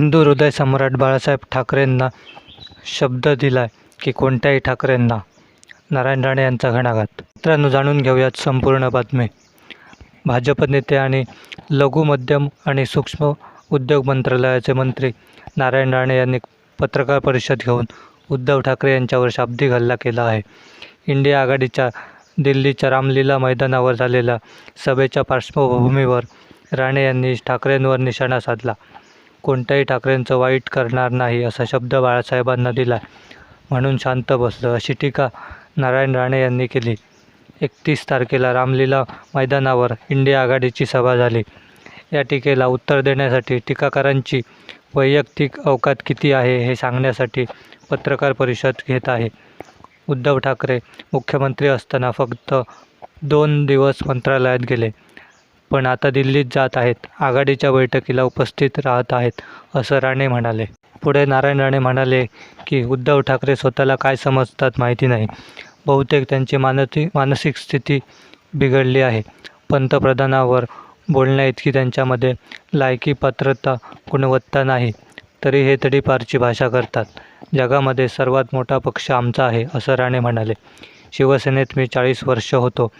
हिंदू हृदय सम्राट बाळासाहेब ठाकरेंना शब्द दिलाय की कोणत्याही ठाकरेंना नारायण राणे यांचा घणाघात. मित्रांनो जाणून घेऊयात संपूर्ण बातमी. भाजप नेते आणि लघु मध्यम आणि सूक्ष्म उद्योग मंत्रालयाचे मंत्री नारायण राणे यांनी पत्रकार परिषद घेऊन उद्धव ठाकरे यांच्यावर शाब्दिक हल्ला केला आहे. इंडिया आघाडीच्या दिल्लीच्या रामलीला मैदानावर झालेल्या सभेच्या पार्श्वभूमीवर राणे यांनी ठाकरेंवर निशाणा साधला. कोणत्याही ठाकरेंचं वाईट करणार नाही असा शब्द बाळासाहेबांना दिला. म्हणून शांत बसलं अशी टीका नारायण राणे यांनी केली. एकतीस तारखेला रामलीला मैदानावर इंडिया आघाडीची सभा झाली. या टीकेला उत्तर देण्यासाठी टीकाकारांची वैयक्तिक अवकात किती आहे हे सांगण्यासाठी पत्रकार परिषद घेत आहे. उद्धव ठाकरे मुख्यमंत्री असताना फक्त दोन दिवस मंत्रालयात गेले. पण आता दिल्लीत जात आहेत. आघाडीच्या बैठकीला उपस्थित राहत आहेत असं राणे म्हणाले. पुढे नारायण राणे म्हणाले की उद्धव ठाकरे स्वतःला काय समजतात माहिती नाही. बहुतेक त्यांची मानसी मानसिक स्थिती बिघडली आहे. पंतप्रधानावर बोलण्याइतकी त्यांच्यामध्ये लायकी पात्रता गुणवत्ता नाही तरी हे तडीपारची भाषा करतात. जगामध्ये सर्वात मोठा पक्ष आमचा आहे असं राणे म्हणाले. शिवसेनेत मी चाळीस वर्ष होतो.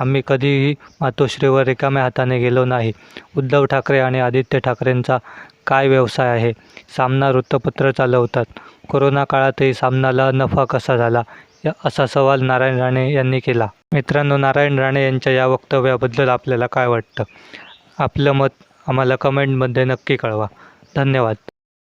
आम्ही कधीही मातोश्रीवर रिकाम्या हाताने गेलो नाही. उद्धव ठाकरे आणि आदित्य ठाकरेंचा काय व्यवसाय आहे? सामना वृत्तपत्र चालवतात. कोरोना काळातही सामनाला नफा कसा झाला? या असा सवाल नारायण राणे यांनी केला. मित्रांनो नारायण राणे यांच्या या वक्तव्याबद्दल आपल्याला काय वाटतं? आपलं मत आम्हाला कमेंटमध्ये नक्की कळवा. धन्यवाद.